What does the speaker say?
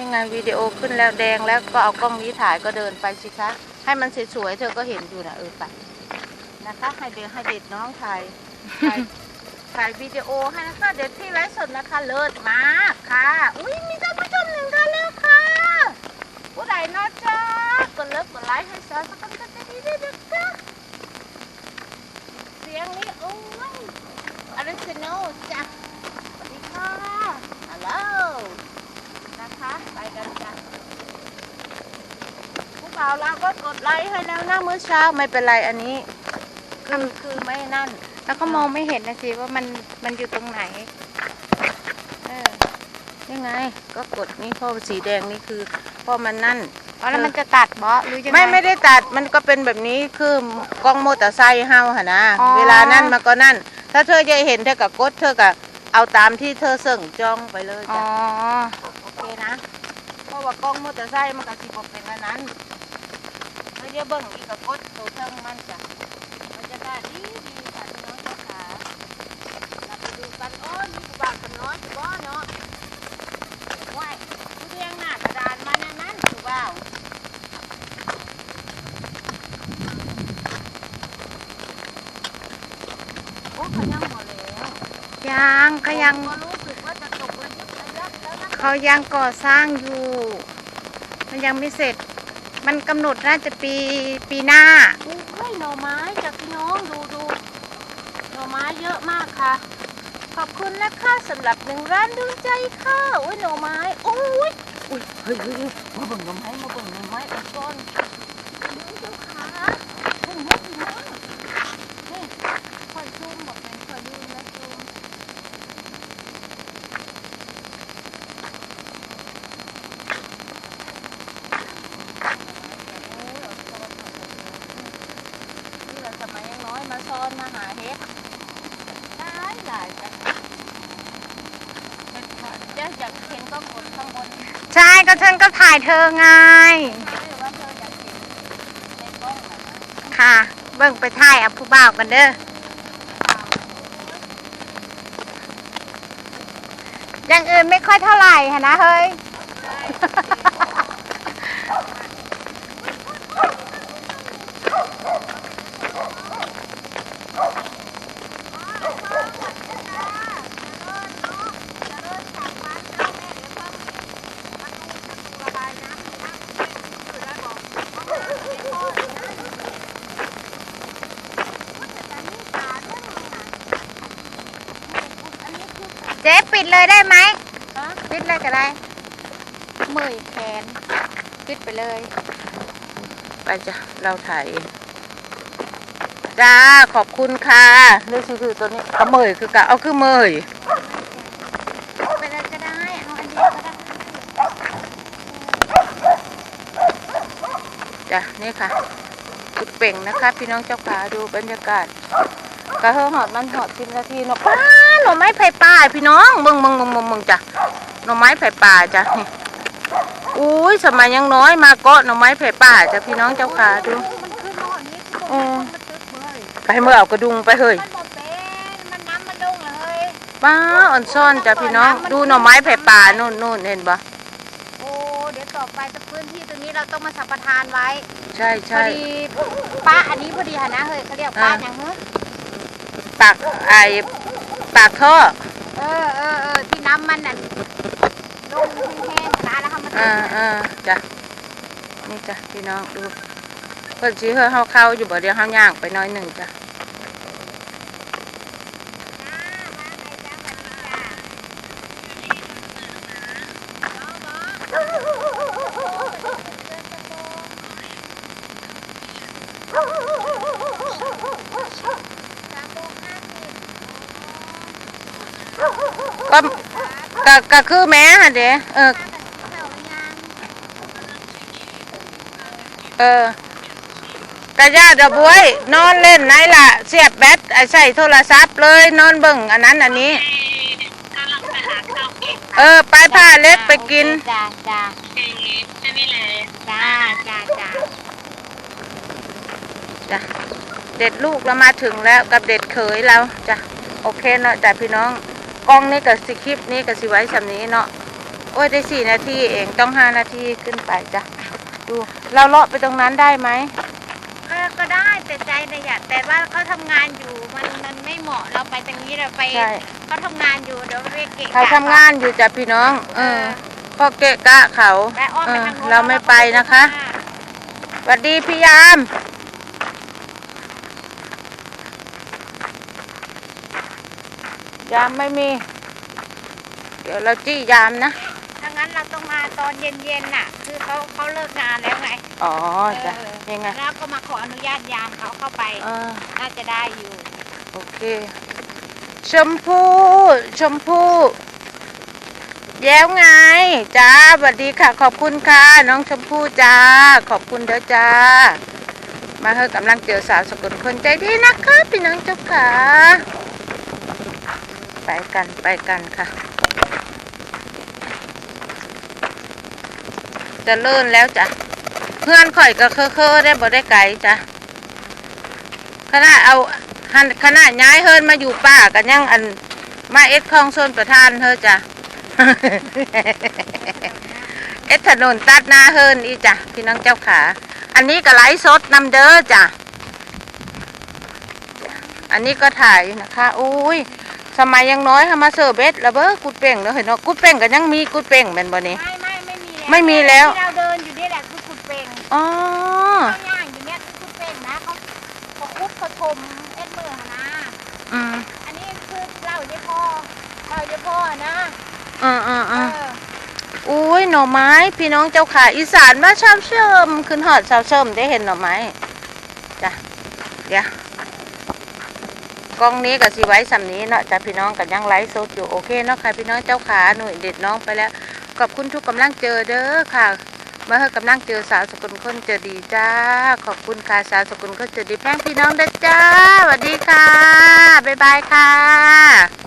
ยังไงวิดีโอขึ้นแล้วแดงแล้วก็เอากล้องนี้ถ่ายก็เดินไปสิคะ ให้มันสวยๆเธอก็เห็นอยู่นะเออไปนะคะให้เด็กให้เด็กน้องถ่ายถ่ายถ่ายวิดีโอให้นะคะเดี๋ยวที่ไลฟ์สดนะคะเลิศมากค่ะ อุ้ยมีท่านผู้ชมหนึ่งท่านแล้วค่ะผู้ใดนอะจ๊ะกดเลิฟกดไลค์ให้สาวสักกันกันดีด้วยนะคะเสียงนี้โอ้ยอริจินอลจ้ะสวัสดีค่ะฮัลโหล นะคะไปกันจ้ะ พวกเราเราก็กดไลค์ให้แล้วนะมื้อเช้าไม่เป็นไรอันนี้คือคือไม่นั่น แล้วก็มองไม่เห็นนะสิว่ามันมันอยู่ตรงไหน เออยังไง ก็กดนี่เพราะสีแดงนี่คือเพราะมันนั่นอ๋อแล้วมันจะตัดเบาะหรือยังไง ไม่ไม่ได้ตัดมันก็เป็นแบบนี้คือกล้องมอเตอร์ไซค์เฮาหะนะอ๋อ เวลานั่นมันก็นั่น ถ้าเธอจะเห็นเธอกับกดเธอกับเอาตามที่เธอเสิ่งจ้องไปเลยอ๋อ จ้ะโอเคนะเพราะว่ากล้องมอเตอร์ไซค์มันก็สิบ่เป็นอันนั้นแล้ว เดี๋ยวเบิ่งอีกก็กดตัวเทิงมันจ้ะบรรยากาศดีดีค่ะพี่น้องเจ้าขาเราไปดูกันโอ้ยมีกูบางกันน้อยสิบ่เนาะว้ายกูเรียงหน้ากระดานมานั่นนั่นกูบ่าวโอ้เขายังหมดแล้วยังเขายัง ก็รู้สึกว่าจะตกระยิบระยับแล้วนะ เขายังก่อสร้างอยู่ มันยังไม่เสร็จ มันกำหนดน่าจะปีปีหน้าโอ้ยหน่อไม้จากพี่น้องดูดูหน่อไม้เยอะมากค่ะ ขอบคุณนะคะสำหรับหนึ่งร้านดวงใจค่ะโอ้ยหน่อไม้โอ้ยอุ้ยเฮ้ยเฮ้ยเฮ้ยมาเบิ่งหน่อไม้มาเบิ่งหน่อไม้เอาก่อนพี่น้องเจ้าขาเบิ่งนะพี่น้องนี่คอยซูมบอกเป็นคอยลืมนะซูมนี่เราสมัยยัง น้อยมาซ้อนมาหาเฮ็ดหลายหลายจ้ะเฮ็ดค่ะเดี๋ยวอยากเห็นก็กดข้างบนใช่ก็ฉันก็ถ่ายเธอไงหรือว่าเธออยากเห็นในกล้องเหรอนะค่ะ เบิ่งไปถ่ายเอาผู้บ่าวกันเด้ออย่างอื่นไม่ค่อยเท่าไหร่ค่ะนะเฮ้ย เจ๊ปิดเลยได้ไหมฮะปิดเลยก็ได้มือแขนปิดไปเลย ไปจ้ะ เราถ่ายเองจ้า ขอบคุณค่ะเรื่องคือตัวนี้เอาเมยคือกะเอาคือเมยไปเลยก็ได้ เอาอันเดียวก็ได้จ้ะ นี่ค่ะจุดเป่งนะคะ พี่น้องเจ้าขาดูบรรยากาศกระเฮอหอดมันหอดทิมนาทีเนาะป้า หน่อไม้ไผ่ป่าพี่น้องมึงมึงมึงมึงมึงจ้ะหน่อไม้ไผ่ป่าจ้ะนี่อุ้ยสมัยยังน้อยมาเกาะหน่อไม้ไผ่ป่าจ้ะพี่น้องเจ้าขาดูมันขึ้นหม้อนี้เออมันตึกเว้ยไปเมื่อเอากระดุงไปเฮ้ยมันบ่เป็นมันน้ำมันลงเลยป้าอ่อนซ่อนจ้ะพี่น้อง ดูหน่อไม้ไผ่ป่านู่นนู่นเห็นปะโอ้เดี๋ยวต่อไปจะพื้นที่ตรงนี้เราต้องมาสัมปทานไว้ ใช่พอใช่ดีป้าอันนี้พอดีค่ะนะเฮ้ยเขาเรียกป้าอ่าอย่างเฮ้ยปากไอ ปากท่อ เออเออเออที่น้ำมันน่ะลงแห้งๆนะแล้วเขามาอ่าอ่าจ้ะนี่จ้ะพี่น้องดูเพิ่นสิเฮาเฮาเข้าอยู่บ่เดียวเฮาย่างไปหน้อยหนึ่งจ้ะ ก็ก็คือแม่หั่นเด้เออ เออกระยาดะบวย นอนเล่นไหนล่ะ เสียบแบตอะใส่โทรศัพท์เลย นอนเบิ่งอันนั้นอันนี้ กำลังไปหาข้าวกินเออ ไปผ้าเล็กไปกิน จ้าจ้าเองใช่ไหมเลยจ้าจ้าจ้าจ้ะเด็ดลูกเรามาถึงแล้วกับเด็ดเขยเราจ้ะโอเคเนาะจ้ะพี่น้อง กล้องนี่กับสิคลิปนี้กับสิไว้สำนี้เนาะโโอ้ยได้สี่นาทีเองต้องห้านาทีขึ้นไปจ้ะดูเราเลาะไปตรงนั้นได้ไหมก็ก็ได้แต่ใจนะอยากแต่ว่าเขาทำงานอยู่มันมันไม่เหมาะเราไปตรงนี้เราไปใช่เขาทำงานอยู่เดี๋ยวเรียกเกะกะเขาทำงานอยู่จ้ะพี่น้องเออพอเกะกะเขา ไปอ้อมเอไปอทางโน้นเราไม่ไปนะคะ สวัสดีพี่ยาม ยามไม่มี เดี๋ยวเราจี้ยามนะ ถ้างั้นเราต้องมาตอนเย็นๆน่ะ คือเขาเขาเลิกงานแล้วไง อ๋อจ้ะเออ ยังไงแล้วก็มาขออนุญาตยามเขาเข้าไป เออน่าจะได้อยู่ โอเค ชมพู่ชมพู่แย้วไงจ้าสวัสดีค่ะ ขอบคุณค่ะ น้องชมพู่จ้า ขอบคุณเด้อจ้า มาเฮอกำลังเจอสาวสกุลคนใจดีนะคะพี่น้องเจ้าขา ไปกันไปกันค่ะ จะเลื่นแล้วจ้ะ เพื่อนข่อยก็เคอๆได้บ่ได้ไกลจ้ะขณะเอาหันขณะย้ายเฮิรนมาอยู่ป่ากันยังอันมาเอ็ดคลองโซนประธานเธอจ้ะ เอ็ดถนนตัดหน้าเฮิรนอีจ้ะพี่น้องเจ้าขา อันนี้ก็ไลฟ์สดนำเด้อจ้ะ อันนี้ก็ถ่ายนะคะ อุ้ย สมัยยังน้อยทำมาเสิร์ฟเบสระเบ้อกุดเป่งเนาะเห็นเนาะกุดเป่งก็ยังมีกุดเป่งแม่นบ่นี่ ไม่ไม่ไม่มีแล้วไม่มีแล้ว ที่เราเดินอยู่นี่แหละคือขุดเป่งอ๋อเขาย่างอยู่เนี่ยคือขุดเป่งนะเขาเขาคุบเขาชมเอ็ดมือนะอืมอันนี้คือเหล่าเยพ่อเหล่าเยพ่อนะอืมอืมเออืมออุ้ยหน่อไม้ พี่น้องเจ้าขาอีสานมาชาวเชิมขึ้นหอดชาวเชิมได้เห็นหน่อไม้จ้ะเดี๋ยว กล้องนี้กับสีไว้สำนี้เนาะจ้าพี่น้องกับยังไลฟ์สดอยู่โอเคเนาะค่ะพี่น้องเจ้าขาหน่วยเด็ดน้องไปแล้วขอบคุณทุกกำลังเจอเด้อค่ะมาเฮกกำลังเจอสาวสกุลคนเจอดีจ้า ขอบคุณค่ะสาวสกุลคนเจอดีแพงพี่น้องเด้อจ้าสวัสดีค่ะ บ๊ายบายค่ะ